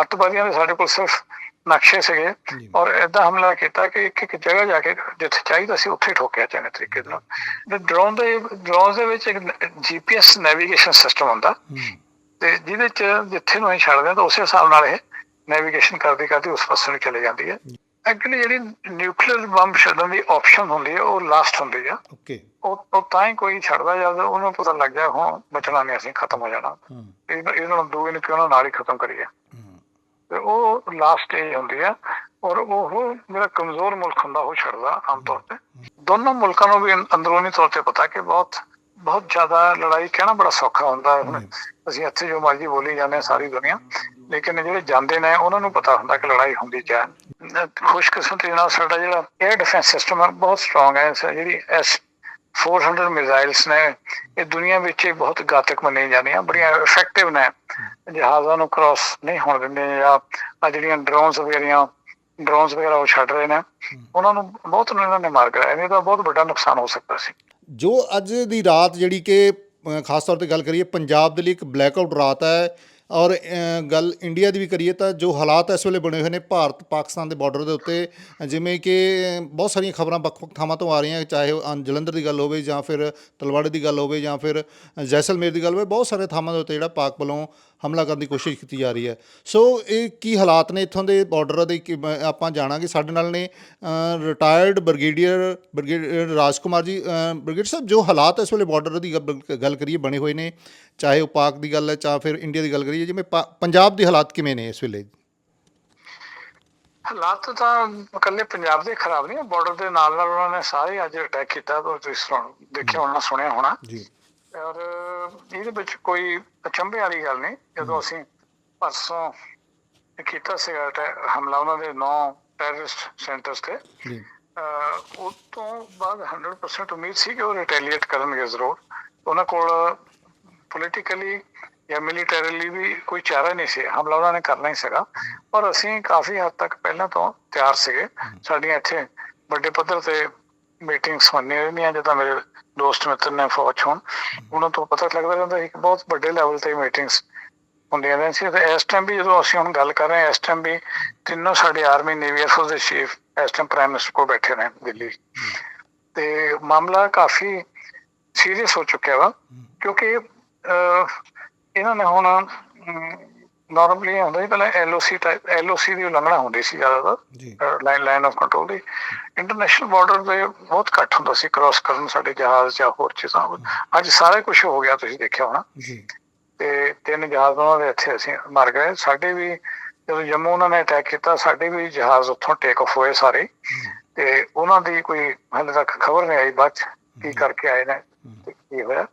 ਅੱਤਵਾਦੀਆਂ ਦੇ ਸਾਡੇ ਕੋਲ ਸਿਰਫ ਨਕਸ਼ੇ ਸੀਗੇ ਔਰ ਏਦਾਂ ਹਮਲਾ ਕੀਤਾ ਕਿ ਇੱਕ ਇੱਕ ਜਗ੍ਹਾ ਜਾ ਕੇ ਜਿੱਥੇ ਚਾਹੀਦਾ ਸੀ ਉੱਥੇ ਠੋਕਿਆ ਚੰਗੇ ਤਰੀਕੇ ਨਾਲ ਤੇ ਡਰੋਨ ਦੇ ਡਰੋਨ ਦੇ ਵਿੱਚ ਇੱਕ ਜੀਪੀਐਸ ਨੈਵੀਗੇਸ਼ਨ ਸਿਸਟਮ ਹੁੰਦਾ ਤੇ ਜਿਹਦੇ ਚ ਜਿੱਥੇ ਨੂੰ ਅਸੀਂ ਛੱਡਦੇ ਤਾਂ ਉਸੇ ਹਿਸਾਬ ਨਾਲ ਇਹ ਨੈਵੀਗੇਸ਼ਨ ਕਰਦੀ ਕਰਦੀ ਉਸ ਪਾਸੇ ਨੂੰ ਚਲੇ ਜਾਂਦੀ ਹੈ। ਐਕਚੁਅਲੀ ਜਿਹੜੀ ਨਿਊਕਲੀਅਰ ਬੰਬ ਛੱਡਣ ਦੀ ਆਪਸ਼ਨ ਹੁੰਦੀ ਹੈ ਉਹ ਲਾਸਟ ਹੁੰਦੀ ਆ। ਓਕੇ ਉਹ ਤਾਂ ਹੀ ਕੋਈ ਛੱਡਦਾ ਜਦ ਉਹਨੂੰ ਪਤਾ ਲੱਗ ਗਿਆ ਹੁਣ ਬਚਣਾ ਨਹੀਂ ਅਸੀਂ ਖਤਮ ਹੋ ਜਾਣਾ। ਇਹਨਾਂ ਨੂੰ ਦੂਏ ਨੂੰ ਕਿਉਂ ਨਾਲ ਹੀ ਖਤਮ ਕਰੀਏ। ਤੇ ਉਹ ਲਾਸਟ ਸਟੇਜ ਹੁੰਦੀ ਆ ਔਰ ਉਹ ਜਿਹੜਾ ਕਮਜ਼ੋਰ ਮੁਲਕ ਹੁੰਦਾ ਉਹ ਛੱਡਦਾ ਆਮ ਤੌਰ ਤੇ। ਦੋਨੋਂ ਮੁਲਕਾਂ ਨੂੰ ਵੀ ਅੰਦਰੂਨੀ ਤੌਰ ਤੇ ਪਤਾ ਕਿ ਬਹੁਤ ਬਹੁਤ ਜ਼ਿਆਦਾ ਲੜਾਈ ਕਹਿਣਾ ਬੜਾ ਸੌਖਾ ਹੁੰਦਾ ਹੈ। ਅਸੀਂ ਇੱਥੇ ਜੋ ਮਰਜ਼ੀ ਬੋਲੀ ਜਾਂਦੇ ਹਾਂ ਸਾਰੀ ਦੁਨੀਆ ਲੇਕਿਨ ਜਿਹੜੇ ਜਾਂਦੇ ਨੇ ਉਹਨਾਂ ਨੂੰ ਪਤਾ ਹੁੰਦਾ ਕਿ ਲੜਾਈ ਹੁੰਦੀ ਕਿਆ ਹੈ। ਖੁਸ਼ਕਿਸਮਤੀ ਨਾਲ ਸਾਡਾ ਜਿਹੜਾ 에ਅਰ ਡਿਫੈਂਸ ਸਿਸਟਮ ਹੈ ਬਹੁਤ ਸਟਰੋਂਗ ਹੈ। ਜਿਹੜੀ ਐਸ 400 ਮਿਜ਼ਾਈਲਸ ਨੇ। ਇਹ ਦੁਨੀਆ ਵਿੱਚ ਹੀ ਬਹੁਤ ਘਾਤਕ ਮੰਨੀਆਂ ਜਾਂਦੀਆਂ ਬੜੀਆਂ ਇਫੈਕਟਿਵ ਨੇ। ਜਹਾਜ਼ਾਂ ਨੂੰ ਕ੍ਰਾਸ ਨਹੀਂ ਹੋਣ ਦਿੰਦੇ ਜਾਂ ਆ ਜਿਹੜੀਆਂ ਡਰੋਨਸ ਵਗੈਰੀਆਂ ਡਰੋਨਸ ਵਗੈਰਾ ਉਹ ਛੱਡ ਰਹੇ ਨੇ। ਉਹਨਾਂ ਨੂੰ ਬਹੁਤ ਨੂੰ ਇਹਨਾਂ ਨੇ ਮਾਰ ਕਰਾਇਆ ਨਹੀਂ ਤਾਂ ਬਹੁਤ ਵੱਡਾ ਨੁਕਸਾਨ ਹੋ ਸਕਦਾ ਸੀ। ਜੋ ਅੱਜ ਦੀ ਰਾਤ ਜਿਹੜੀ ਕਿ ਖਾਸ ਤੌਰ ਤੇ ਗੱਲ ਕਰੀਏ ਪੰਜਾਬ ਦੇ ਲਈ ਇੱਕ ਬਲੈਕਆਊਟ ਰਾਤ ਹੈ। ਔਰ ਗੱਲ ਇੰਡੀਆ ਦੀ ਵੀ ਕਰੀਏ ਤਾਂ ਜੋ ਹਾਲਾਤ ਇਸ ਵੇਲੇ ਬਣੇ ਹੋਏ ਨੇ ਭਾਰਤ ਪਾਕਿਸਤਾਨ ਦੇ ਬਾਰਡਰ ਦੇ ਉੱਤੇ, ਜਿਵੇਂ ਕਿ ਬਹੁਤ ਸਾਰੀਆਂ ਖਬਰਾਂ ਵੱਖ-ਵੱਖ ਥਾਵਾਂ ਤੋਂ ਆ ਰਹੀਆਂ, ਚਾਹੇ ਉਹ ਜਲੰਧਰ ਦੀ ਗੱਲ ਹੋਵੇ ਜਾਂ ਫਿਰ ਤਲਵਾੜੇ ਦੀ ਗੱਲ ਹੋਵੇ ਜਾਂ ਫਿਰ ਜੈਸਲਮੇਰ ਦੀ ਗੱਲ ਹੋਵੇ, ਬਹੁਤ ਸਾਰੇ ਥਾਵਾਂ ਦੇ ਉੱਤੇ ਜਿਹੜਾ ਪਾਕ ਵੱਲੋਂ ਹਮਲਾ ਕਰਨ ਦੀ ਕੋਸ਼ਿਸ਼ ਕੀਤੀ ਜਾ ਰਹੀ ਹੈ। ਸੋ ਇਹ ਕੀ ਹਾਲਾਤ ਨੇ? ਇੱਥੋਂ ਦੇ ਬਾਰਡਰ ਦੇ ਆਪਾਂ ਜਾਣਾਂਗੇ ਸਾਡੇ ਨਾਲ ਨੇ ਰਿਟਾਇਰਡ ਬ੍ਰਿਗੇਡੀਅਰ ਬ੍ਰਿਗੇਡੀਅਰ ਰਾਜਕੁਮਾਰ ਜੀ ਬ੍ਰਿਗੇਡ ਸਾਹਿਬ ਜੋ ਹਾਲਾਤ ਇਸ ਵੇਲੇ ਬਾਰਡਰ ਦੀ ਗੱਲ- ਕਰੀਏ ਬਣੇ ਹੋਏ ਨੇ ਚਾਹੇ ਉਹ ਪਾਕ ਦੀ ਗੱਲ ਹੈ ਚਾਹੇ ਫਿਰ ਇੰਡੀਆ ਦੀ ਗੱਲ ਕਰੀਏ ਜਿਵੇਂ ਪੰਜਾਬ ਦੇ ਹਾਲਾਤ ਕਿਵੇਂ ਨੇ ਇਸ ਵੇਲੇ? ਹਾਲਾਤ ਤਾਂ ਇਕੱਲੇ ਪੰਜਾਬ ਦੇ ਖਰਾਬ ਨਹੀਂ ਬਾਰਡਰ ਦੇ ਨਾਲ ਨਾਲ ਉਹਨਾਂ ਨੇ ਸਾਰੇ ਅੱਜ ਅਟੈਕ ਕੀਤਾ ਤੁਸੀਂ ਸੁਣ ਦੇਖਿਆ ਹੋਣਾ ਸੁਣਿਆ ਹੋਣਾ। ਜੀ। ਔਰ ਇਹਦੇ ਵਿੱਚ ਕੋਈ ਅਚੰਭੇ ਵਾਲੀ ਗੱਲ ਨਹੀਂ। ਜਦੋਂ ਅਸੀਂ ਪਰਸੋਂ ਕੀਤਾ ਸੀਗਾ ਹਮਲਾ ਉਹਨਾਂ ਦੇ ਨੌ ਟੈਰਰਿਸਟ ਸੈਂਟਰਸ ਤੇ ਜੀ। ਉਹ ਤੋਂ ਬਾਅਦ 100% ਉਮੀਦ ਸੀ ਕਿ ਉਹ ਰਿਟੈਲੀਏਟ ਕਰਨਗੇ ਜ਼ਰੂਰ। ਉਹਨਾਂ ਕੋਲ ਪੋਲੀਟੀਕਲੀ ਜਾਂ ਮਿਲੀਟਰੀਲੀ ਵੀ ਕੋਈ ਚਾਰਾ ਨਹੀਂ ਸੀ। ਹਮਲਾ ਉਹਨਾਂ ਨੇ ਕਰਨਾ ਹੀ ਸੀਗਾ। ਪਰ ਅਸੀਂ ਕਾਫੀ ਹੱਦ ਤੱਕ ਪਹਿਲਾਂ ਤੋਂ ਤਿਆਰ ਸੀਗੇ। ਸਾਡੀਆਂ ਇੱਥੇ ਵੱਡੇ ਪੱਧਰ ਤੇ ਮੀਟਿੰਗਸ ਹੁੰਦੀਆਂ ਰਹਿੰਦੀਆਂ ਜਦੋਂ ਮੇਰੇ ਦੋਸਤ ਮਿੱਤਰ ਨੇ ਫੌਜ ਹੋਣ ਉਹਨਾਂ ਤੋਂ ਪਤਾ ਲੱਗਦਾ ਰਹਿੰਦਾ ਸੀ ਕਿ ਬਹੁਤ ਵੱਡੇ ਲੈਵਲ ਤੇ ਮੀਟਿੰਗਸ ਹੁੰਦੀਆਂ ਰਹਿੰਦੀਆਂ ਸੀ ਤੇ ਇਸ ਟਾਈਮ ਵੀ ਜਦੋਂ ਅਸੀਂ ਹੁਣ ਗੱਲ ਕਰ ਰਹੇ ਹਾਂ ਇਸ ਟਾਈਮ ਵੀ ਤਿੰਨੋਂ ਸਾਡੇ ਆਰਮੀ ਨੇਵੀ 에ਅਰਫੋਰਸ ਦੇ ਚੀਫ ਇਸ ਟਾਈਮ ਪ੍ਰਾਈਮ ਮਿਨਿਸਟਰ ਕੋਲ ਬੈਠੇ ਨੇ ਦਿੱਲੀ। ਤੇ ਮਾਮਲਾ ਕਾਫੀ ਸੀਰੀਅਸ ਹੋ ਚੁੱਕਿਆ ਵਾ ਕਿਉਂਕਿ ਇਹਨਾਂ ਨੇ ਹੁਣ ਨਾਰਮਲੀ ਹੁੰਦਾ ਸੀ ਪਹਿਲਾਂ ਐਲਓਸੀ ਟਾਈਪ ਐਲਓਸੀ ਦੀ ਉਲੰਘਣਾ ਹੁੰਦੀ ਸੀ ਜ਼ਿਆਦਾਤਰ ਲਾਈਨ ਲਾਈਨ ਆਫ ਕੰਟਰੋਲ ਦੀ। ਇੰਟਰਨੈਸ਼ਨਲ ਬਾਰਡਰ ਤੇ ਬਹੁਤ ਘੱਟ ਹੁੰਦਾ ਸੀ ਕ੍ਰਾਸ ਕਰਨ ਸਾਡੇ ਜਹਾਜ਼ ਜਾਂ ਹੋਰ ਚੀਜ਼ਾਂ। ਅੱਜ ਸਾਰਾ ਕੁਝ ਹੋ ਗਿਆ ਤੁਸੀਂ ਦੇਖਿਆ ਹੋਣਾ। ਜੀ। ਤੇ ਤਿੰਨ ਜਹਾਜ਼ ਉਹਨਾਂ ਦੇ ਇੱਥੇ ਅਸੀਂ ਮਰ ਗਏ। ਸਾਡੇ ਵੀ ਜਦੋਂ ਜੰਮੂ ਉਹਨਾਂ ਨੇ ਅਟੈਕ ਕੀਤਾ ਸਾਡੇ ਵੀ ਜਹਾਜ਼ ਉੱਥੋਂ ਟੇਕ ਆਫ ਹੋਏ ਸਾਰੇ। ਤੇ ਉਹਨਾਂ ਦੀ ਕੋਈ ਹਾਲੇ ਤੱਕ ਖਬਰ ਨਹੀਂ ਆਈ ਬਾਅਦ ਕੀ ਕਰਕੇ ਆਏ ਨੇ। ਕੀ ਹੋਇਆ।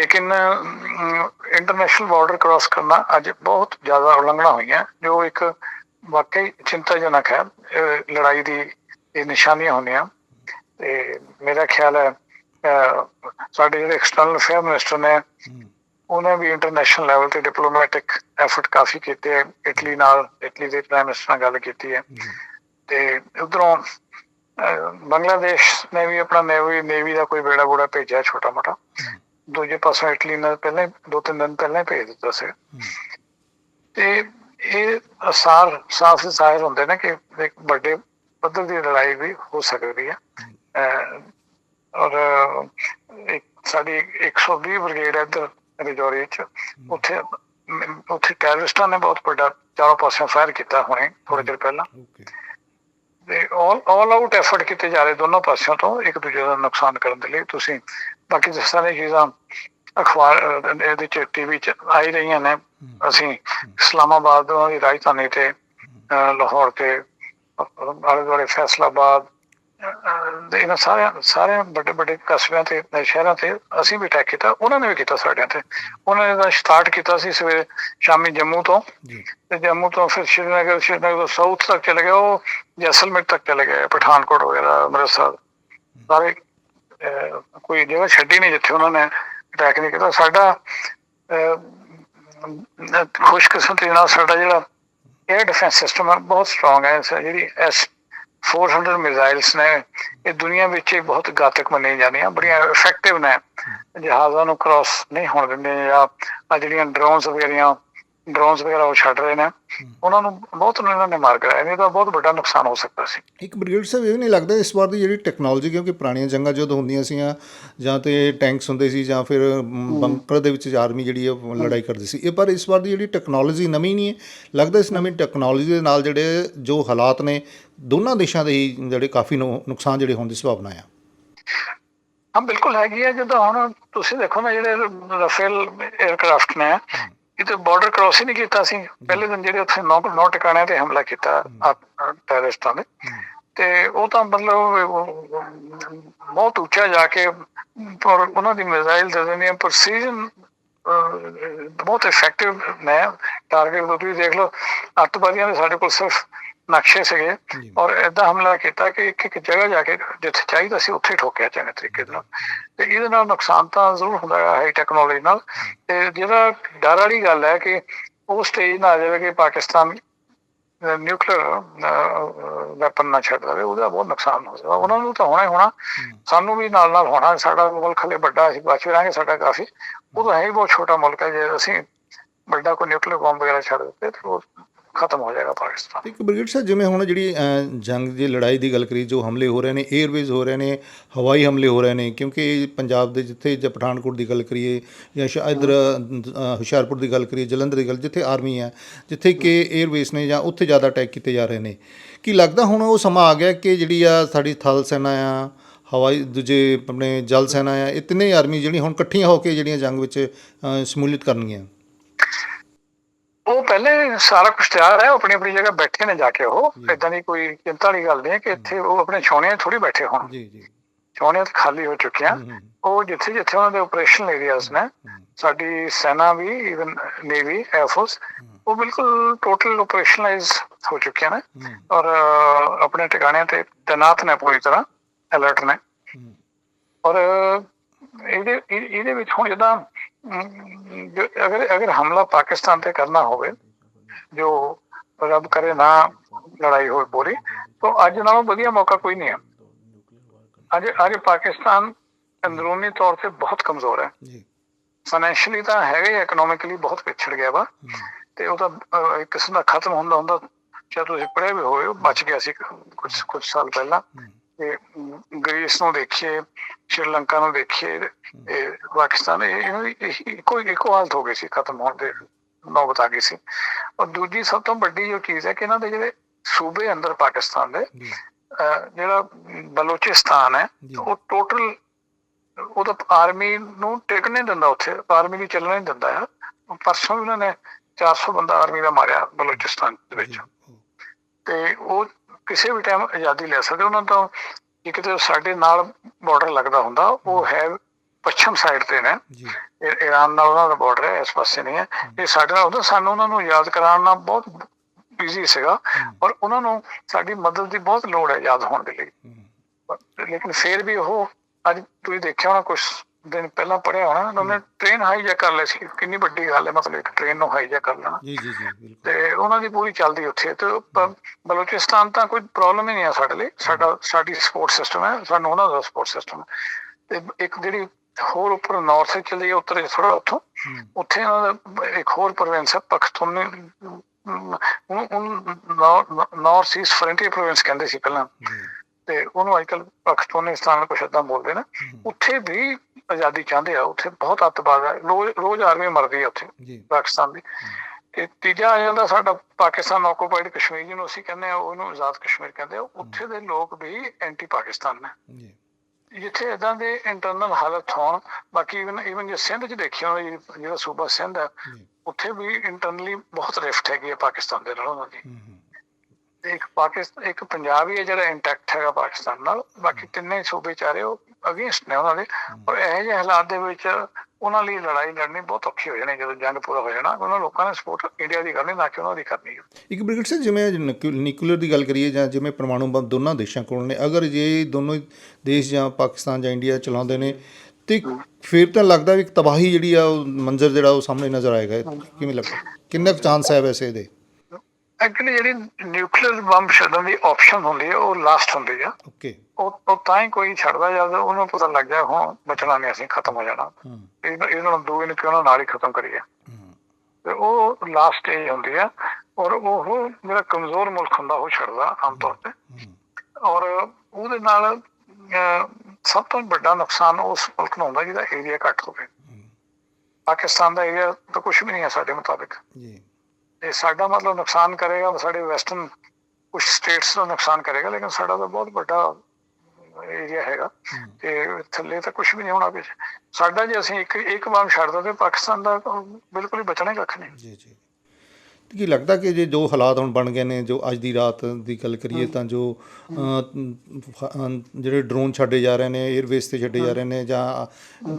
ਲੇਕਿਨ ਇੰਟਰਨੈਸ਼ਨਲ ਬਾਰਡਰ ਕ੍ਰਾਸ ਕਰਨਾ ਅੱਜ ਬਹੁਤ ਜ਼ਿਆਦਾ ਉਲੰਘਣਾ ਹੋਈਆਂ ਜੋ ਇੱਕ ਵਾਕਈ ਚਿੰਤਾਜਨਕ ਹੈ। ਇਹ ਲੜਾਈ ਦੀ ਇਹ ਨਿਸ਼ਾਨੀਆਂ ਹੁੰਦੀਆਂ। ਤੇ ਮੇਰਾ ਖਿਆਲ ਹੈ ਸਾਡੇ ਜਿਹੜੇ ਐਕਸਟਰਨਲ ਅਫੇਅਰ ਮਿਨਿਸਟਰ ਨੇ ਉਹਨੇ ਵੀ ਇੰਟਰਨੈਸ਼ਨਲ ਲੈਵਲ ਤੇ ਡਿਪਲੋਮੈਟਿਕ ਐਫਰਟ ਕਾਫੀ ਕੀਤੇ ਇਟਲੀ ਨਾਲ ਇਟਲੀ ਦੇ ਪ੍ਰਾਈਮ ਮਿਨਿਸਟਰ ਨਾਲ ਗੱਲ ਕੀਤੀ ਹੈ। ਤੇ ਉਧਰੋਂ ਬੰਗਲਾਦੇਸ਼ ਨੇ ਵੀ ਆਪਣਾ ਨੇਵੀ ਨੇਵੀ ਦਾ ਕੋਈ ਬੇੜਾ ਬੂੜਾ ਭੇਜਿਆ ਛੋਟਾ ਮੋਟਾ। ਦੂਜੇ ਪਾਸੋਂ ਇਟਲੀ ਨੇ ਪਹਿਲਾਂ ਦੋ ਤਿੰਨ ਦਿਨ ਪਹਿਲਾਂ ਭੇਜ ਦਿੱਤਾ ਸੀ। ਤੇ ਇਹ ਅਸਾਰ ਸਾਫ਼ ਜ਼ਾਹਿਰ ਹੁੰਦੇ ਨੇ ਕਿ ਇੱਕ ਵੱਡੇ ਪੱਧਰ ਦੀ ਲੜਾਈ ਵੀ ਹੋ ਸਕਦੀ ਹੈ। ਔਰ ਇੱਕ ਸਾਡੀ 120 ਬ੍ਰਿਗੇਡ ਹੈ ਇੱਧਰ ਰਜੌਰੀ ਚ। ਉੱਥੇ ਉੱਥੇ ਟੈਰਰਿਸਟਾਂ ਨੇ ਬਹੁਤ ਵੱਡਾ ਚਾਰੋਂ ਪਾਸਿਓਂ ਫਾਇਰ ਕੀਤਾ ਹੁਣੇ ਥੋੜੇ ਚਿਰ ਪਹਿਲਾਂ। ਤੇ ਆਲ ਆਲ ਆਊਟ ਐਫਰਟ ਕੀਤੇ ਜਾ ਰਹੇ ਦੋਨੋਂ ਪਾਸਿਓਂ ਤੋਂ ਇੱਕ ਦੂਜੇ ਦਾ ਨੁਕਸਾਨ ਕਰਨ ਦੇ ਲਈ ਤੁਸੀਂ ਬਾਕੀ ਜਿਸ ਤਰ੍ਹਾਂ ਦੀਆਂ ਚੀਜ਼ਾਂ ਅਖਬਾਰ ਇਹਦੇ ਚ ਟੀਵੀ ਚ ਆਈ ਰਹੀਆਂ ਨੇ ਅਸੀਂ ਇਸਲਾਮਾਬਾਦ ਦੀ ਰਾਜਧਾਨੀ ਤੇ ਲਾਹੌਰ ਤੇ ਆਲੇ ਦੁਆਲੇ ਫੈਸਲਾਬਾਦ ਇਹਨਾਂ ਸਾਰਿਆਂ ਸਾਰਿਆਂ ਵੱਡੇ ਵੱਡੇ ਕਸਬਿਆਂ ਤੇ ਸ਼ਹਿਰਾਂ ਤੇ ਅਸੀਂ ਵੀ ਅਟੈਕ ਕੀਤਾ। ਉਹਨਾਂ ਨੇ ਵੀ ਕੀਤਾ ਸਾਡਿਆਂ ਤੇ। ਉਹਨਾਂ ਨੇ ਤਾਂ ਸਟਾਰਟ ਕੀਤਾ ਸੀ ਸਵੇਰੇ ਸ਼ਾਮੀ ਜੰਮੂ ਤੋਂ। ਜੀ। ਤੇ ਜੰਮੂ ਤੋਂ ਫਿਰ ਸ਼੍ਰੀਨਗਰ ਸ਼੍ਰੀਨਗਰ ਤੋਂ ਸਾਊਥ ਤੱਕ ਚਲੇ ਗਏ। ਉਹ ਜੈਸਲਮੇਰ ਤੱਕ ਚਲੇ ਗਏ ਪਠਾਨਕੋਟ ਵਗੈਰਾ ਅੰਮ੍ਰਿਤਸਰ। ਸਾਰੇ ਕੋਈ ਜਗ੍ਹਾ ਛੱਡੀ ਨਹੀਂ ਜਿੱਥੇ ਉਹਨਾਂ ਨੇ ਅਟੈਕ ਨਹੀਂ ਕੀਤਾ। ਸਾਡਾ ਖੁਸ਼ਕਿਸਮਤੀ ਨਾਲ ਸਾਡਾ ਜਿਹੜਾ 에ਅਰ ਡਿਫੈਂਸ ਸਿਸਟਮ ਬਹੁਤ ਸਟਰੋਂਗ ਹੈ ਜਿਹੜੀ ਐਸ 400 ਮਿਜ਼ਾਈਲਸ ਨੇ। ਇਹ ਦੁਨੀਆ ਵਿੱਚ ਹੀ ਬਹੁਤ ਘਾਤਕ ਮੰਨੀਆਂ ਜਾਂਦੀਆਂ ਬੜੀਆਂ ਇਫੈਕਟਿਵ ਨੇ। ਜਹਾਜ਼ਾਂ ਨੂੰ ਕ੍ਰਾਸ ਨਹੀਂ ਹੋਣ ਦਿੰਦੇ ਜਾਂ ਆ ਜਿਹੜੀਆਂ ਡਰੋਨਸ ਵਗੈਰੀਆਂ ਡਰੋਨਸ ਵਗੈਰਾ ਉਹ ਛੱਡ ਰਹੇ ਨੇ। ਉਹਨਾਂ ਨੂੰ ਬਹੁਤ ਨੂੰ ਇਹਨਾਂ ਨੇ ਮਾਰ ਕਰਾਇਆ ਨਹੀਂ ਤਾਂ ਬਹੁਤ ਵੱਡਾ ਨੁਕਸਾਨ ਹੋ ਸਕਦਾ ਸੀ। ਇੱਕ ਬ੍ਰਿਗੇਡ ਸਾਹਿਬ ਇਹ ਵੀ ਨਹੀਂ ਲੱਗਦਾ ਇਸ ਵਾਰ ਦੀ ਜਿਹੜੀ ਟੈਕਨੋਲੋਜੀ ਕਿਉਂਕਿ ਪੁਰਾਣੀਆਂ ਜੰਗਾਂ ਜਦੋਂ ਹੁੰਦੀਆਂ ਸੀਆਂ ਜਾਂ ਤੇ ਟੈਂਕਸ ਹੁੰਦੇ ਸੀ ਜਾਂ ਫਿਰ ਬੰਕਰ ਦੇ ਵਿੱਚ ਆਰਮੀ ਜਿਹੜੀ ਉਹ ਲੜਾਈ ਕਰਦੀ ਸੀ। ਇਹ ਪਰ ਇਸ ਵਾਰ ਦੀ ਜਿਹੜੀ ਟੈਕਨੋਲੋਜੀ ਨਵੀਂ ਨਹੀਂ ਹੈ। ਲੱਗਦਾ ਇਸ ਨਵੀਂ ਟੈਕਨੋਲੋਜੀ ਦੇ ਨਾਲ ਜਿਹੜੇ ਜੋ ਹਾਲਾਤ ਨੇ ਦੋਨਾਂ ਦੇਸ਼ਾਂ ਦੇ ਹੀ ਜਿਹੜੇ ਕਾਫੀ ਨੁਕਸਾਨ ਜਿਹੜੇ ਹੋਣ ਦੀ ਸੰਭਾਵਨਾ ਆ। ਹਾਂ ਬਿਲਕੁਲ ਹੈਗੀ ਹੈ ਜਦੋਂ ਹੁਣ ਤੁਸੀਂ ਦੇਖੋ ਨਾ ਜਿਹੜੇ ਰਫੇਲ 에ਅਰਕ੍ਰਾਫਟ ਨੇ ਇਹ ਤੇ ਬਾਰਡਰ ਕ੍ਰਾਸ ਹੀ ਨਹੀਂ ਕੀਤਾ ਸੀ। ਪਹਿਲੇ ਦਿਨ ਜਿਹੜੇ ਉੱਥੇ ਨੌ ਨੌ ਟਿਕਾਣਿਆਂ ਤੇ ਹਮਲਾ ਕੀਤਾ ਟੈਰਰਿਸਟਾਂ ਨੇ। ਤੇ ਉਹ ਤਾਂ ਮਤਲਬ ਬਹੁਤ ਉੱਚਾ ਜਾ ਕੇ ਪਰ ਉਹਨਾਂ ਦੀ ਮਿਜ਼ਾਈਲ ਦੇ ਦਿੰਦੀਆਂ ਪ੍ਰੈਸੀਜਨ ਬਹੁਤ ਇਫੈਕਟਿਵ ਨੇ ਟਾਰਗੇਟ ਤੋਂ ਤੁਸੀਂ ਦੇਖ ਲਓ ਅੱਤਵਾਦੀਆਂ ਦੇ ਸਾਡੇ ਕੋਲ ਸਿਰਫ ਨਕਸ਼ੇ ਸੀਗੇ। ਔਰ ਏਦਾਂ ਹਮਲਾ ਕੀਤਾ ਕਿ ਇੱਕ ਇੱਕ ਜਗ੍ਹਾ ਜਾ ਕੇ ਜਿੱਥੇ ਚਾਹੀਦਾ ਸੀ ਉੱਥੇ ਠੋਕਿਆ ਚੰਗੇ ਤਰੀਕੇ ਨਾਲ। ਤੇ ਇਹਦੇ ਨਾਲ ਨੁਕਸਾਨ ਤਾਂ ਜ਼ਰੂਰ ਹੁੰਦਾ ਹੈ ਹਾਈ ਟੈਕਨੋਲੋਜੀ ਨਾਲ। ਤੇ ਜਿਹੜਾ ਡਰ ਵਾਲੀ ਗੱਲ ਹੈ ਕਿ ਉਹ ਸਟੇਜ ਨਾ ਆ ਜਾਵੇ ਕਿ ਪਾਕਿਸਤਾਨ ਨਿਊਕਲੀਅਰ ਵੈਪਨ ਨਾ ਛੱਡ ਦੇਵੇ ਉਹਦਾ ਬਹੁਤ ਨੁਕਸਾਨ ਹੋ ਜਾਏਗਾ ਉਹਨਾਂ ਨੂੰ ਤਾਂ ਹੋਣਾ ਹੀ ਹੋਣਾ। ਸਾਨੂੰ ਵੀ ਨਾਲ ਨਾਲ ਹੋਣਾ। ਸਾਡਾ ਮੁਲਕ ਹਲੇ ਵੱਡਾ ਅਸੀਂ ਬਚ ਰਾਂਗੇ ਸਾਡਾ ਕਾਫੀ। ਉਹ ਤਾਂ ਹੈ ਹੀ ਬਹੁਤ ਛੋਟਾ ਮੁਲਕ ਹੈ ਜੇ ਅਸੀਂ ਵੱਡਾ ਕੋਈ ਨਿਊਕਲੀਅਰ ਬੰਬ ਵਗੈਰਾ ਛੱਡ ਦਿੱਤੇ ਤਾਂ ਉਹ ਖਤਮ ਹੋ ਜਾਏਗਾ ਪਾਕਿਸਤਾਨ। ਇੱਕ ਬ੍ਰਿਗੇਡ ਸਾਹਿਬ, ਜਿਵੇਂ ਹੁਣ ਜਿਹੜੀ ਜੰਗ ਦੀ ਲੜਾਈ ਦੀ ਗੱਲ ਕਰੀ ਜੋ ਹਮਲੇ ਹੋ ਰਹੇ ਨੇ 에ਅਰਵੇਜ਼ ਹੋ ਰਹੇ ਨੇ, ਹਵਾਈ ਹਮਲੇ ਹੋ ਰਹੇ ਨੇ, ਕਿਉਂਕਿ ਪੰਜਾਬ ਦੇ ਜਿੱਥੇ ਜੇ ਪਠਾਨਕੋਟ ਦੀ ਗੱਲ ਕਰੀਏ ਜਾਂ ਸ਼ਾ, ਇਧਰ ਹੁਸ਼ਿਆਰਪੁਰ ਦੀ ਗੱਲ ਕਰੀਏ, ਜਲੰਧਰ ਦੀ ਗੱਲ, ਜਿੱਥੇ ਆਰਮੀ ਹੈ, ਜਿੱਥੇ ਕਿ 에ਅਰਵੇਜ਼ ਨੇ ਜਾਂ ਉੱਥੇ ਜ਼ਿਆਦਾ ਅਟੈਕ ਕੀਤੇ ਜਾ ਰਹੇ ਨੇ। ਕੀ ਲੱਗਦਾ ਹੁਣ ਉਹ ਸਮਾਂ ਆ ਗਿਆ ਕਿ ਜਿਹੜੀ ਆ ਸਾਡੀ ਥਲ ਸੈਨਾ ਆ, ਹਵਾਈ ਦੂਜੇ ਆਪਣੇ ਜਲ ਸੈਨਾ ਆ ਇਹ ਤਿੰਨੇ ਆਰਮੀ ਜਿਹੜੀ ਹੁਣ ਇਕੱਠੀਆਂ ਹੋ ਕੇ ਜਿਹੜੀਆਂ ਜੰਗ ਵਿੱਚ ਸ਼ਮੂਲੀਅਤ ਕਰਨਗੀਆਂ? ਪਹਿਲੇ ਸਾਰਾ ਕੁਝ ਤਿਆਰ ਹੈ ਆਪਣੀ ਆਪਣੀ ਜਗ੍ਹਾ ਬੈਠੇ ਨੇ ਜਾ ਕੇ ਉਹ। ਇਦਾਂ ਦੀ ਕੋਈ ਚਿੰਤਾ ਵਾਲੀ ਗੱਲ ਨਹੀਂ ਹੈ ਕਿ ਇੱਥੇ ਉਹ ਆਪਣੇ ਛਾਉਣੀਆਂ ਥੋੜੀ ਬੈਠੇ ਹੋਣ। ਜੀ ਜੀ। ਛਾਉਣੀਆਂ ਤਾਂ ਖਾਲੀ ਹੋ ਚੁੱਕੀਆਂ। ਉਹ ਜਿੱਥੇ ਜਿੱਥੇ ਉਹਨਾਂ ਦੇ ਆਪਰੇਸ਼ਨ ਏਰੀਆਜ਼ ਨੇ ਸਾਡੀ ਸੈਨਾ ਵੀ ਇਵਨ ਨੇਵੀ 에ਅਰਫੋਰਸ ਉਹ ਬਿਲਕੁਲ ਟੋਟਲ ਆਪਰੇਸ਼ਨਲਾਈਜ਼ ਹੋ ਚੁੱਕੀਆਂ ਨੇ। ਔਰ ਆਪਣੇ ਟਿਕਾਣਿਆਂ ਤੇ ਤੈਨਾਤ ਨੇ ਪੂਰੀ ਤਰ੍ਹਾਂ ਅਲਰਟ ਨੇ। ਔਰ ਇਹਦੇ ਇਹ- ਇਹਦੇ ਵਿੱਚ ਹੁਣ ਜਦਾਂ ਅਗਰ ਅਗਰ ਹਮਲਾ ਪਾਕਿਸਤਾਨ ਤੇ ਕਰਨਾ ਹੋਵੇ ਜੋ ਰੱਬ ਕਰੇ ਨਾ ਲੜਾਈ ਹੋਵੇ ਪੂਰੀ ਤਾਂ ਅੱਜ ਨਾਲੋਂ ਵਧੀਆ ਮੌਕਾ ਕੋਈ ਨਹੀਂ ਹੈ। ਅੱਜ ਅੱਜ ਪਾਕਿਸਤਾਨ ਅੰਦਰੂਨੀ ਤੌਰ ਤੇ ਬਹੁਤ ਕਮਜ਼ੋਰ ਹੈ। ਜੀ। ਫਾਈਨੈਂਸ਼ੀਅਲੀ ਤਾਂ ਹੈਗਾ ਹੀ ਇਕਨੋਮਿਕਲੀ ਬਹੁਤ ਪਿਛੜ ਗਿਆ ਵਾ। ਤੇ ਉਹ ਤਾਂ ਕਿਸਮ ਦਾ ਖਤਮ ਹੁੰਦਾ ਹੁੰਦਾ ਚਾਹੇ ਤੁਸੀਂ ਪੜ੍ਹੇ ਵੀ ਹੋਏ ਬਚ ਗਿਆ ਸੀ ਕੁਝ ਕੁਝ ਸਾਲ ਪਹਿਲਾਂ। ਤੇ ਗ੍ਰੀਸ ਨੂੰ ਦੇਖੀਏ ਸ਼੍ਰੀਲੰਕਾ ਨੂੰ ਦੇਖੀਏ ਇਹ ਪਾਕਿਸਤਾਨ ਇਹ ਇੱਕੋ ਇੱਕੋ ਹਾਲਤ ਹੋ ਗਈ ਸੀ ਖਤਮ ਹੋਣ ਦੇ ਨੌਬਤ ਆ ਗਈ ਸੀ। ਔਰ ਦੂਜੀ ਸਭ ਤੋਂ ਵੱਡੀ ਜੋ ਚੀਜ਼ ਹੈ ਕਿ ਇਹਨਾਂ ਦੇ ਜਿਹੜੇ ਸੂਬੇ ਅੰਦਰ ਪਾਕਿਸਤਾਨ ਦੇ ਜਿਹੜਾ ਬਲੋਚਿਸਤਾਨ ਹੈ। ਉਹ ਟੋਟਲ ਉਹ ਤਾਂ ਆਰਮੀ ਨੂੰ ਟਿਕ ਨਹੀਂ ਦਿੰਦਾ ਉੱਥੇ ਆਰਮੀ ਨੂੰ ਚੱਲਣ ਨਹੀਂ ਦਿੰਦਾ ਆ ਪਰਸੋਂ ਵੀ ਉਹਨਾਂ ਨੇ 400 ਬੰਦਾ ਆਰਮੀ ਦਾ ਮਾਰਿਆ ਬਲੋਚਿਸਤਾਨ ਦੇ ਵਿੱਚ। ਤੇ ਉਹ ਕਿਸੇ ਵੀ ਟਾਈਮ ਆਜ਼ਾਦੀ ਲੈ ਸਕਦੇ ਉਹਨਾਂ ਤੋਂ ਕਿਤੇ ਸਾਡੇ ਨਾਲ ਬਾਰਡਰ ਲੱਗਦਾ ਹੁੰਦਾ ਉਹ ਹੈ ਪੱਛਮ ਸਾਈਡ ਤੇ ਨੇ। ਜੀ। ਈਰਾਨ ਨਾਲ ਉਹਨਾਂ ਦਾ ਬਾਰਡਰ ਹੈ ਇਸ ਪਾਸੇ ਨਹੀਂ ਹੈ। ਇਹ ਸਾਡੇ ਨਾਲ ਸਾਨੂੰ ਉਹਨਾਂ ਨੂੰ ਯਾਦ ਕਰਾਉਣ ਨਾਲ ਬਹੁਤ ਈਜ਼ੀ ਸੀਗਾ। ਔਰ ਉਹਨਾਂ ਨੂੰ ਸਾਡੀ ਮਦਦ ਦੀ ਬਹੁਤ ਲੋੜ ਹੈ ਯਾਦ ਹੋਣ ਦੇ ਲਈ। ਪਰ- ਲੇਕਿਨ ਫਿਰ ਵੀ ਉਹ ਅੱਜ ਤੁਸੀਂ ਦੇਖਿਆ ਹੋਣਾ ਕੁਝ ਦਿਨ ਪਹਿਲਾਂ ਪੜਿਆ ਹੋਣਾ ਉਹਨਾਂ ਨੇ ਟ੍ਰੇਨ ਹਾਈਜੈਕ ਕਰ ਲਈ ਸੀ। ਕਿੰਨੀ ਵੱਡੀ ਗੱਲ ਹੈ ਮਤਲਬ ਇੱਕ ਟ੍ਰੇਨ ਨੂੰ ਹਾਈਜੈਕ ਕਰ ਲੈਣਾ। ਜੀ ਜੀ ਜੀ ਤੇ ਉਹਨਾਂ ਦੀ ਪੂਰੀ ਚੱਲਦੀ ਉੱਥੇ। ਤੇ ਬਲੋਚਿਸਤਾਨ ਤਾਂ ਕੋਈ ਪ੍ਰੋਬਲਮ ਹੀ ਨਹੀਂ ਆ ਸਾਡੇ ਲਈ। ਸਾਡਾ ਸਾਡੀ ਸਪੋਰਟ ਸਿਸਟਮ ਹੈ ਸਾਨੂੰ ਉਹਨਾਂ ਦਾ ਸਪੋਰਟ ਸਿਸਟਮ ਤੇ ਇੱਕ ਜਿਹੜੀ ਹੋਰ ਉੱਪਰ ਨਾਰਥ ਚਲੀ ਉੱਤਰ ਥੋੜਾ ਉੱਥੋਂ। ਉੱਥੇ ਉਹਨਾਂ ਦਾ ਇੱਕ ਹੋਰ ਪ੍ਰੋਵਿੰਸ ਹੈ ਪਖਤੂਨ ਉਹਨੂੰ ਨਾਰਥ ਈਸਟ ਫਰੰਟੀਅਰ ਪ੍ਰੋਵਿੰਸ ਕਹਿੰਦੇ ਸੀ ਪਹਿਲਾਂ। ਤੇ ਉਹਨੂੰ ਅੱਜਕੱਲ ਪਖਤੂਨਿਸਤਾਨ ਕੁਛ ਏਦਾਂ ਬੋਲਦੇ ਨੇ। ਉੱਥੇ ਵੀ ਆਜ਼ਾਦੀ ਚਾਹੁੰਦੇ ਆ ਉੱਥੇ ਬਹੁਤ ਅੱਤਵਾਦ ਹੈ ਰੋਜ਼ ਰੋਜ਼ ਆਰਮੀ ਮਰਦੀ ਹੈ ਉੱਥੇ ਪਾਕਿਸਤਾਨ ਦੀ। ਤੇ ਤੀਜਾ ਆ ਜਾਂਦਾ ਸਾਡਾ ਪਾਕਿਸਤਾਨ ਆਕੂਪਾਈਡ ਕਸ਼ਮੀਰ ਜਿਹਨੂੰ ਅਸੀਂ ਕਹਿੰਦੇ ਆ ਉਹਨੂੰ ਆਜ਼ਾਦ ਕਸ਼ਮੀਰ ਕਹਿੰਦੇ ਆ। ਉੱਥੇ ਦੇ ਲੋਕ ਵੀ ਐਂਟੀ ਪਾਕਿਸਤਾਨ ਨੇ। ਜੀ। ਜਿੱਥੇ ਇਦਾਂ ਦੇ ਇੰਟਰਨਲ ਹਾਲਤ ਹੋਣ ਬਾਕੀ ਇਵਨ ਇਵਨ ਜੇ ਸਿੰਧ ਚ ਦੇਖਿਆ ਹੋਣਾ ਜਿਹੜੀ- ਸੂਬਾ ਸਿੰਧ ਹੈ ਉੱਥੇ ਵੀ ਇੰਟਰਨਲੀ ਬਹੁਤ ਰਿਫਟ ਹੈਗੀ ਹੈ ਪਾਕਿਸਤਾਨ ਦੇ ਨਾਲ ਉਹਨਾਂ ਦੀ। ਇੱਕ ਪਾਕਿਸਤਾਨ ਇੱਕ ਪੰਜਾਬ ਹੀ ਹੈ ਜਿਹੜਾ ਇੰਟੈਕਟ ਹੈਗਾ ਪਾਕਿਸਤਾਨ ਨਾਲ ਬਾਕੀ ਤਿੰਨੇ ਸੂਬੇ ਚਾਰੇ ਉਹ ਅਗੇਂਸਟ ਨੇ ਉਹਨਾਂ ਦੇ। ਔਰ ਇਹੋ ਜਿਹੇ ਹਾਲਾਤ ਦੇ ਵਿੱਚ ਉਹਨਾਂ ਲਈ ਲੜਾਈ ਲੜਨੀ ਬਹੁਤ ਔਖੀ ਹੋ ਜਾਣੀ, ਜਦੋਂ ਜੰਗ ਪੂਰਾ ਹੋ ਜਾਣਾ, ਉਹਨਾਂ ਲੋਕਾਂ ਨੇ ਸਪੋਰਟ ਇੰਡੀਆ ਦੀ ਕਰਨੀ, ਨਾ ਕਿ ਉਹਨਾਂ ਦੀ ਕਰਨੀ ਇੱਕ ਬ੍ਰਿਗੇਡ ਸਾਹਿਬ ਜਿਵੇਂ ਨਿਊਕਲੀਅਰ ਦੀ ਗੱਲ ਕਰੀਏ ਜਾਂ ਜਿਵੇਂ ਪਰਮਾਣੂ ਬੰਬ ਦੋਨਾਂ ਦੇਸ਼ਾਂ ਕੋਲ ਨੇ, ਅਗਰ ਜੇ ਦੋਨੋਂ ਹੀ ਦੇਸ਼ ਜਾਂ ਪਾਕਿਸਤਾਨ ਜਾਂ ਇੰਡੀਆ ਚਲਾਉਂਦੇ ਨੇ, ਤੇ ਫਿਰ ਤਾਂ ਲੱਗਦਾ ਵੀ ਇੱਕ ਤਬਾਹੀ ਜਿਹੜੀ ਆ, ਉਹ ਮੰਜ਼ਰ ਜਿਹੜਾ ਉਹ ਸਾਹਮਣੇ ਨਜ਼ਰ ਆਏਗਾ। ਕਿਵੇਂ ਲੱਗਦਾ? ਕਿੰਨਾ ਕੁ ਚਾਂਸ ਹੈ ਵੈਸੇ ਇਹਦੇ? ਐਕਚੁਅਲੀ ਜਿਹੜੀ ਨਿਊਕਲੀਅਰ ਬੰਬ ਛੱਡਣ ਦੀ ਆਪਸ਼ਨ ਹੁੰਦੀ ਹੈ ਉਹ ਲਾਸਟ ਹੁੰਦੀ ਆ। ਓਕੇ ਉਹ ਤਾਂ ਹੀ ਕੋਈ ਛੱਡਦਾ ਜਦ ਉਹਨੂੰ ਪਤਾ ਲੱਗ ਗਿਆ ਹੁਣ ਬਚਣਾ ਨਹੀਂ ਅਸੀਂ ਖਤਮ ਹੋ ਜਾਣਾ। ਇਹਨਾਂ ਨੂੰ ਦੂਏ ਨੂੰ ਕਿਉਂ ਨਾਲ ਹੀ ਖਤਮ ਕਰੀਏ। ਹੂੰ। ਤੇ ਉਹ ਲਾਸਟ ਸਟੇਜ ਹੁੰਦੀ ਆ ਔਰ ਉਹ ਜਿਹੜਾ ਕਮਜ਼ੋਰ ਮੁਲਕ ਹੁੰਦਾ ਉਹ ਛੱਡਦਾ ਆਮ ਤੌਰ ਤੇ। ਔਰ ਉਹਦੇ ਨਾਲ ਸਭ ਤੋਂ ਵੱਡਾ ਨੁਕਸਾਨ ਉਸ ਮੁਲਕ ਨੂੰ ਹੁੰਦਾ ਜਿਹਦਾ ਏਰੀਆ ਘੱਟ ਹੋਵੇ। ਪਾਕਿਸਤਾਨ ਦਾ ਏਰੀਆ ਤਾਂ ਕੁਝ ਵੀ ਨਹੀਂ ਹੈ ਸਾਡੇ ਮੁਤਾਬਿਕ। ਜੀ। ਤੇ ਸਾਡਾ ਮਤਲਬ ਨੁਕਸਾਨ ਕਰੇਗਾ, ਸਾਡੇ ਵੈਸਟਰਨ ਕੁਝ ਸਟੇਟਸ ਦਾ ਨੁਕਸਾਨ ਕਰੇਗਾ, ਲੇਕਿਨ ਸਾਡਾ ਤਾਂ ਬਹੁਤ ਵੱਡਾ ਏਰੀਆ ਹੈਗਾ ਤੇ ਥੱਲੇ ਤਾਂ ਕੁਝ ਵੀ ਨਹੀਂ ਹੋਣਾ ਪਿੱਛੇ। ਸਾਡਾ ਜੇ ਅਸੀਂ ਇੱਕ ਇੱਕ ਬੰਬ ਛੱਡਦਾ ਤੇ ਪਾਕਿਸਤਾਨ ਦਾ ਬਿਲਕੁਲ ਹੀ ਬਚਣਾ ਹੀ ਕੱਖ ਨਹੀਂ। ਜੀ ਜੀ। ਕੀ ਲੱਗਦਾ ਕਿ ਜੇ ਜੋ ਹਾਲਾਤ ਹੁਣ ਬਣ ਗਏ ਨੇ ਜੋ ਅੱਜ ਦੀ ਰਾਤ ਦੀ ਗੱਲ ਕਰੀਏ ਤਾਂ ਜੋ ਜਿਹੜੇ ਡਰੋਨ ਛੱਡੇ ਜਾ ਰਹੇ ਨੇ 에ਅਰਵੇਸ ਤੇ ਛੱਡੇ ਜਾ ਰਹੇ ਨੇ ਜਾਂ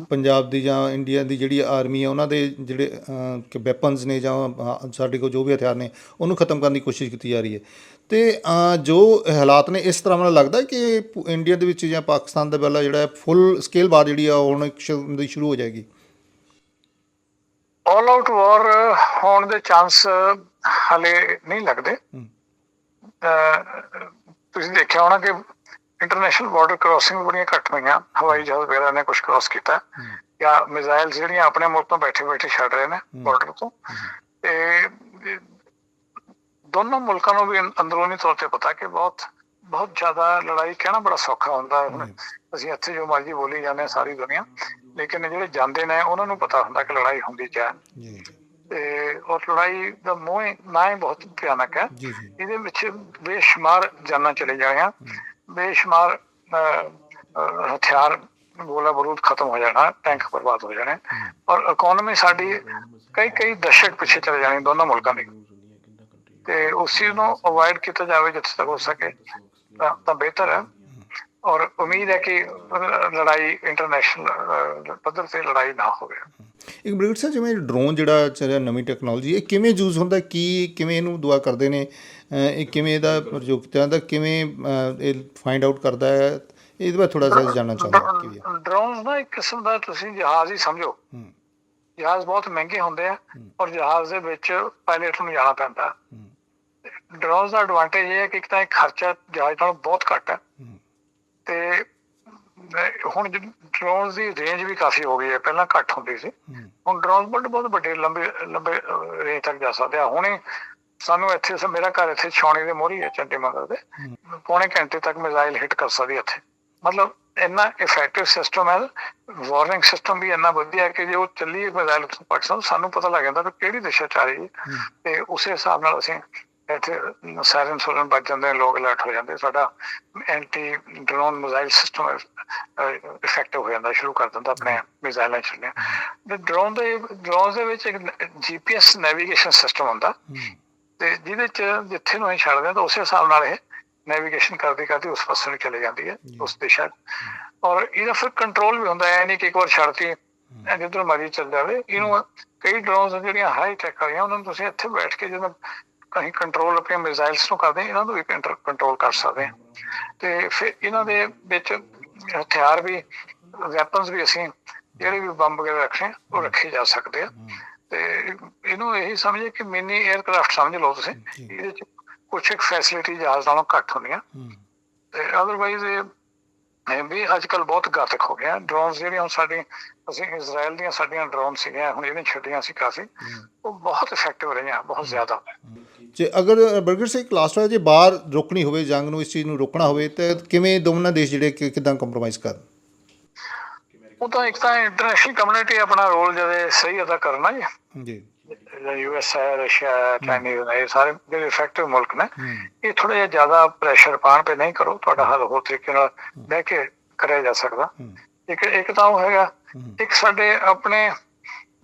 ਪੰਜਾਬ ਦੀ ਜਾਂ ਇੰਡੀਆ ਦੀ ਜਿਹੜੀ ਆਰਮੀ ਹੈ ਉਹਨਾਂ ਦੇ ਜਿਹੜੇ ਵੈਪਨਸ ਨੇ ਜਾਂ ਸਾਡੇ ਕੋਲ ਜੋ ਵੀ ਹਥਿਆਰ ਨੇ ਉਹਨੂੰ ਖਤਮ ਕਰਨ ਦੀ ਕੋਸ਼ਿਸ਼ ਕੀਤੀ ਜਾ ਰਹੀ ਹੈ। ਤੇ ਜੋ ਹਾਲਾਤ ਨੇ ਇਸ ਤਰ੍ਹਾਂ ਮੈਨੂੰ ਲੱਗਦਾ ਕਿ ਇੰਡੀਆ ਦੇ ਵਿੱਚ ਜਾਂ ਪਾਕਿਸਤਾਨ ਦੇ ਵੱਲ ਜਿਹੜਾ ਫੁੱਲ ਸਕੇਲ ਵਾਰ ਜਿਹੜੀ ਆ ਉਹ ਹੁਣ ਦੀ ਸ਼ੁਰੂ ਹੋ ਜਾਏਗੀ। ਆਲ ਆਊਟ ਵਾਰ ਹੋਣ ਦੇ ਚਾਂਸ ਹਲੇ ਨਹੀਂ ਲੱਗਦੇ। ਤੁਸੀਂ ਦੇਖਿਆ ਹੋਣਾ ਕਿ ਇੰਟਰਨੈਸ਼ਨਲ ਬਾਰਡਰ ਕ੍ਰਾਸਿੰਗ ਬੜੀਆਂ ਘੱਟ ਹੋਈਆਂ। ਹਵਾਈ ਜਹਾਜ਼ ਵਗੈਰਾ ਨੇ ਕੁਝ ਕ੍ਰਾਸ ਕੀਤਾ। ਜਾਂ ਮਿਜ਼ਾਈਲ ਜਿਹੜੀਆਂ ਆਪਣੇ ਮੁਲਕ ਤੋਂ ਬੈਠੇ ਬੈਠੇ ਛੱਡ ਰਹੇ ਨੇ ਬਾਰਡਰ ਤੋਂ। ਤੇ ਦੋਨੋਂ ਮੁਲਕਾਂ ਨੂੰ ਵੀ ਅੰਦਰੂਨੀ ਤੌਰ ਤੇ ਪਤਾ ਕਿ ਬਹੁਤ ਬਹੁਤ ਜ਼ਿਆਦਾ ਲੜਾਈ ਕਹਿਣਾ ਬੜਾ ਸੌਖਾ ਹੁੰਦਾ ਹੈ। ਅਸੀਂ ਇੱਥੇ ਜੋ ਮਰਜ਼ੀ ਬੋਲੀ ਜਾਂਦੇ ਹਾਂ ਸਾਰੀ ਦੁਨੀਆ। ਲੇਕਿਨ ਜਿਹੜੇ ਜਾਂਦੇ ਨੇ ਉਹਨਾਂ ਨੂੰ ਪਤਾ ਹੁੰਦਾ ਕਿ ਲੜਾਈ ਹੁੰਦੀ ਕਿਆ ਜੀ ਤੇ ਉਹ ਲੜਾਈ ਦਾ ਮੋਹ ਨਾ ਹੀ ਬਹੁਤ ਭਿਆਨਕ ਹੈ। ਇਹਦੇ ਵਿੱਚ ਬੇਸ਼ੁਮਾਰ ਜਾਨਾਂ ਚਲੇ ਜਾਣੀਆਂ ਬੇਸ਼ੁਮਾਰ ਹਥਿਆਰ ਗੋਲਾ ਬਰੂਦ ਖਤਮ ਹੋ ਜਾਣਾ ਟੈਂਕ ਬਰਬਾਦ ਹੋ ਜਾਣੇ। ਔਰ ਇਕਨੋਮੀ ਸਾਡੀ ਕਈ ਕਈ ਦਸ਼ਕ ਪਿੱਛੇ ਚਲੇ ਜਾਣੀ ਦੋਨੋਂ ਮੁਲਕਾਂ ਦੀ। ਤੇ ਉਸ ਚੀਜ਼ ਨੂੰ ਅਵੋਇਡ ਕੀਤਾ ਜਾਵੇ ਜਿੱਥੇ ਤੱਕ ਹੋ ਸਕੇ। ਤਾਂ ਬਿਹਤਰ ਹੈ। ਔਰ ਉਮੀਦ ਹੈ ਕਿ ਲੜਾਈ ਇੰਟਰਨੈਸ਼ਨਲ ਪੱਧਰ ਤੇ ਲੜਾਈ ਨਾ ਹੋਵੇ। ਇੱਕ ਬ੍ਰਿਗੇਡ ਸਾਹਿਬ ਜਿਵੇਂ ਡਰੋਨ ਜਿਹੜਾ ਜਿਹੜਾ ਨਵੀਂ ਟੈਕਨੋਲੋਜੀ ਇਹ ਕਿਵੇਂ ਯੂਜ਼ ਹੁੰਦਾ? ਕੀ ਕਿਵੇਂ ਇਹਨੂੰ ਦੁਆ ਕਰਦੇ ਨੇ? ਇਹ ਕਿਵੇਂ ਇਹਦਾ ਪ੍ਰਯੋਗ ਜਾਂਦਾ? ਕਿਵੇਂ ਇਹ ਫਾਈਂਡ ਆਊਟ ਕਰਦਾ ਹੈ? ਇਹਦੇ ਬਾਰੇ ਥੋੜਾ ਜਿਹਾ ਜਾਣਨਾ ਚਾਹੁੰਦਾ ਕੀ ਹੈ? ਡਰੋਨ ਨਾ ਇੱਕ ਕਿਸਮ ਦਾ ਤੁਸੀਂ ਜਹਾਜ਼ ਹੀ ਸਮਝੋ। ਜਹਾਜ਼ ਬਹੁਤ ਮਹਿੰਗੇ ਹੁੰਦੇ ਆ ਔਰ ਜਹਾਜ਼ ਦੇ ਵਿੱਚ ਪਾਇਲਟ ਨੂੰ ਜਾਣਾ ਪੈਂਦਾ। ਹੂੰ ਡਰੋਨ ਦਾ ਐਡਵਾਂਟੇਜ ਇਹ ਹੈ ਕਿ ਇੱਕ ਤਾਂ ਇਹ ਖਰਚਾ ਜਹਾਜ਼ ਨਾਲੋਂ ਬਹੁਤ ਘੱਟ ਹੈ। ਤੇ ਹੁਣ ਡਰੋਨ ਦੀ ਰੇਂਜ ਵੀ ਕਾਫੀ ਹੋ ਗਈ ਹੈ ਪਹਿਲਾਂ ਘੱਟ ਹੁੰਦੀ ਸੀ। ਹੁਣ ਡਰੋਨ ਬਹੁਤ ਬਹੁਤ ਵੱਡੇ ਲੰਬੇ ਲੰਬੇ ਰੇਂਜ ਤੱਕ ਜਾ ਸਕਦੇ ਆ। ਹੁਣੇ ਸਾਨੂੰ ਇੱਥੇ ਸ- ਮੇਰਾ ਘਰ ਇੱਥੇ ਛਾਉਣੀ ਦੇ ਮੋਹਰੀ ਹੈ ਚੰਡੀ ਮੰਦਰ ਦੇ। ਪੌਣੇ ਘੰਟੇ ਤੱਕ ਮਿਜ਼ਾਈਲ ਹਿੱਟ ਕਰ ਸਕਦੀ ਇੱਥੇ। ਮਤਲਬ ਇੰਨਾ ਇਫੈਕਟਿਵ ਸਿਸਟਮ ਹੈ ਵਾਰਨਿੰਗ ਸਿਸਟਮ ਵੀ ਇੰਨਾ ਵਧੀਆ ਹੈ ਕਿ ਜੇ ਉਹ ਚੱਲੀ ਮਿਜ਼ਾਈਲ ਪਾਕਿਸਤਾਨ ਸਾਨੂੰ ਪਤਾ ਲੱਗ ਜਾਂਦਾ ਕਿ ਕਿਹੜੀ ਦਿਸ਼ਾ ਚ ਆ ਰਹੀ ਹੈ। ਤੇ ਉਸੇ ਹਿਸਾਬ ਨਾਲ ਅਸੀਂ ਇੱਥੇ ਸਾਇਰਨ ਸੁਰਨ ਵੱਜ ਜਾਂਦੇ ਲੋਕ ਅਲਰਟ ਹੋ ਜਾਂਦੇ ਸਾਡਾ anti drone missile system effective ਹੋ ਜਾਂਦਾ ਸ਼ੁਰੂ ਕਰ ਦਿੰਦਾ ਆਪਣੇ ਮਿਜ਼ਾਈਲਾਂ ਛੱਡਣੇ ਤੇ ਡਰੋਨ ਦੇ ਡਰੋਨ ਦੇ ਵਿੱਚ ਇੱਕ ਜੀਪੀਐਸ ਨੈਵੀਗੇਸ਼ਨ ਸਿਸਟਮ ਹੁੰਦਾ। ਤੇ ਜਿਹਦੇ ਚ ਜਿੱਥੇ ਨੂੰ ਅਸੀਂ ਛੱਡਦੇ ਹਾਂ ਤਾਂ ਉਸੇ ਹਿਸਾਬ ਨਾਲ ਇਹ ਨੈਵੀਗੇਸ਼ਨ ਕਰਦੀ ਕਰਦੀ ਉਸ ਪਾਸੇ ਨੂੰ ਚਲੇ ਜਾਂਦੀ ਹੈ ਉਸ ਦਿਸ਼ਾ। ਔਰ ਇਹਦਾ ਫਿਰ ਕੰਟਰੋਲ ਵੀ ਹੁੰਦਾ ਹੈ ਨਹੀਂ ਕਿ ਇੱਕ ਵਾਰ ਛੱਡਤੀ ਜਿੱਧਰ ਮਰਜ਼ੀ ਚੱਲ ਜਾਵੇ। ਇਹਨੂੰ ਕਈ ਡਰੋਨਸ ਜਿਹੜੀਆਂ ਹਾਈ ਟੈਕ ਵਾਲੀਆਂ ਉਹਨਾਂ ਨੂੰ ਤੁਸੀਂ ਇੱਥੇ ਬੈਠ ਕੇ ਜਦੋਂ ਕਹੀਂ ਕੰਟਰੋਲ ਆਪਣੇ ਮਿਜ਼ਾਈਲਸ ਨੂੰ ਕਰਦੇ ਇਹਨਾਂ ਨੂੰ ਵੀ ਕੰਟਰੋਲ ਕਰ ਸਕਦੇ ਹਾਂ। ਤੇ ਫਿਰ ਇਹਨਾਂ ਦੇ ਵਿੱਚ ਹਥਿਆਰ ਵੀ ਵੈਪਨਸ ਵੀ ਅਸੀਂ ਜਿਹੜੇ ਵੀ ਬੰਬ ਵਗੈਰਾ ਰੱਖੇ ਉਹ ਰੱਖੇ ਜਾ ਸਕਦੇ ਆ। ਤੇ ਇਹਨੂੰ ਇਹੀ ਸਮਝੇ ਕਿ ਮਿਨੀ 에ਅਰਕ੍ਰਾਫਟ ਸਮਝ ਲਓ ਤੁਸੀਂ ਇਹਦੇ ਚ ਕੁਝ ਇੱਕ ਫੈਸਿਲਿਟੀ ਜਹਾਜ਼ ਨਾਲੋਂ ਘੱਟ ਹੁੰਦੀਆਂ। ਤੇ ਅਦਰਵਾਈਜ਼ ਇਹ ਇਹ ਵੀ ਅੱਜ ਕੱਲ ਬਹੁਤ ਘਾਤਕ ਹੋ ਗਿਆ। ਡਰੋਨਸ ਜਿਹੜੀਆਂ ਹੁਣ ਸਾਡੀ ਅਸੀਂ ਇਜ਼ਰਾਈਲ ਦੀਆਂ ਸਾਡੀਆਂ ਡਰੋਨ ਸੀਗੀਆਂ ਹੁਣ ਇਹਨੇ ਛੱਡੀਆਂ ਸੀ ਕਾਫੀ। ਉਹ ਬਹੁਤ ਇਫੈਕਟਿਵ ਰਹੀਆਂ ਬਹੁਤ ਜ਼ਿਆਦਾ। ਜੇ ਅਗਰ ਬਰਗਰ ਸੇ ਕਲਾਸ ਹੋਇਆ ਜੇ ਬਾਹਰ ਰੋਕਣੀ ਹੋਵੇ ਜੰਗ ਨੂੰ ਇਸ ਚੀਜ਼ ਨੂੰ ਰੋਕਣਾ ਹੋਵੇ ਤੇ ਕਿਵੇਂ ਦੋਵਾਂ ਦੇਸ਼ ਜਿਹੜੇ ਕਿ- ਕਿੱਦਾਂ ਕੰਪਰੋਮਾਈਜ਼ ਕਰਨ? ਉਹ ਤਾਂ ਇੱਕ ਤਾਂ ਇੰਟਰਨੈਸ਼ਨਲ ਕਮਿਊਨਿਟੀ ਆਪਣਾ ਰੋਲ ਜਦੇ ਸਹੀ ਅਦਾ ਕਰਨਾ ਜੀ ਜੀ। ਯੂ ਐਸ ਹੈ ਰਸ਼ੀਆ ਹੈ। ਚਾਈਨੀਜ਼ ਨੇ ਇਹ ਸਾਰੇ ਜਿਹੜੇ ਇਫੈਕਟਿਵ ਮੁਲਕ ਨੇ ਇਹ ਥੋੜਾ ਜਿਹਾ ਜ਼ਿਆਦਾ ਪ੍ਰੈਸ਼ਰ ਪਾਣ ਤੇ ਨਹੀਂ ਕਰੋ ਤੁਹਾਡਾ ਹੱਲ ਹੋਰ ਤਰੀਕੇ ਨਾਲ ਬਹਿ ਕੇ ਕਰਿਆ ਜਾ ਸਕਦਾ। ਇੱਕ ਇੱਕ ਤਾਂ ਉਹ ਹੈਗਾ। ਇੱਕ ਸਾਡੇ ਆਪਣੇ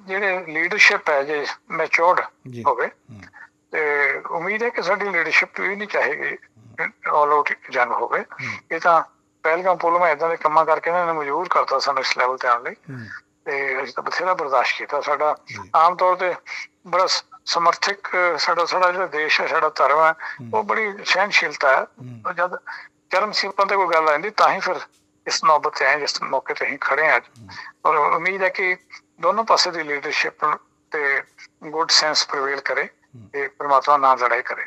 ਜਿਹੜੇ ਲੀਡਰਸ਼ਿਪ ਹੈ ਜੇ ਮੈਚੁਰਡ। ਹੋਵੇ ਤੇ ਉਮੀਦ ਹੈ ਕਿ ਸਾਡੀ ਲੀਡਰਸ਼ਿਪ ਵੀ ਨਹੀਂ ਚਾਹੇਗੀ ਆਲ ਆਊਟ ਜੰਗ ਹੋਵੇ। ਇਹ ਤਾਂ ਪਹਿਲਗਾਮ ਪੁਲਮ ਇਦਾਂ ਦੇ ਕੰਮਾਂ ਕਰਕੇ ਇਹਨਾਂ ਨੇ ਮਜਬੂਰ ਕਰਤਾ ਸਾਨੂੰ ਇਸ ਲੈਵਲ ਤੇ ਆਉਣ ਲਈ। ਹੂੰ। ਤੇ ਅਸੀਂ ਤਾਂ ਬਥੇਰਾ ਬਰਦਾਸ਼ਤ ਕੀਤਾ ਸਾਡਾ। ਆਮ ਤੌਰ ਤੇ ਬੜਾ ਸਮਰਥਕ ਸਾਡਾ ਸਾਡਾ ਜਿਹੜਾ ਦੇਸ਼ ਹੈ ਸਾਡਾ ਧਰਮ ਹੈ ਉਹ ਬੜੀ ਸਹਿਨਸ਼ੀਲਤਾ ਹੈ। ਜਦ ਚਰਮ ਸੀਮਾ ਤੇ ਕੋਈ ਗੱਲ ਆਉਂਦੀ ਤਾਂ ਹੀ ਫਿਰ ਇਸ ਨੌਬਤ ਤੇ ਆਏ ਜਿਸ ਮੌਕੇ ਤੇ ਅਸੀਂ ਖੜੇ ਹਾਂ ਅੱਜ। ਔਰ ਉਮੀਦ ਹੈ ਕਿ ਦੋਨੋਂ ਪਾਸੇ ਦੀ ਲੀਡਰਸ਼ਿਪ ਤੇ ਗੁੱਡ ਸੈਂਸ ਪ੍ਰਵੇਲ ਕਰੇ। ਤੇ ਪ੍ਰਮਾਤਮਾ ਨਾਲ ਲੜਾਈ ਕਰੇ।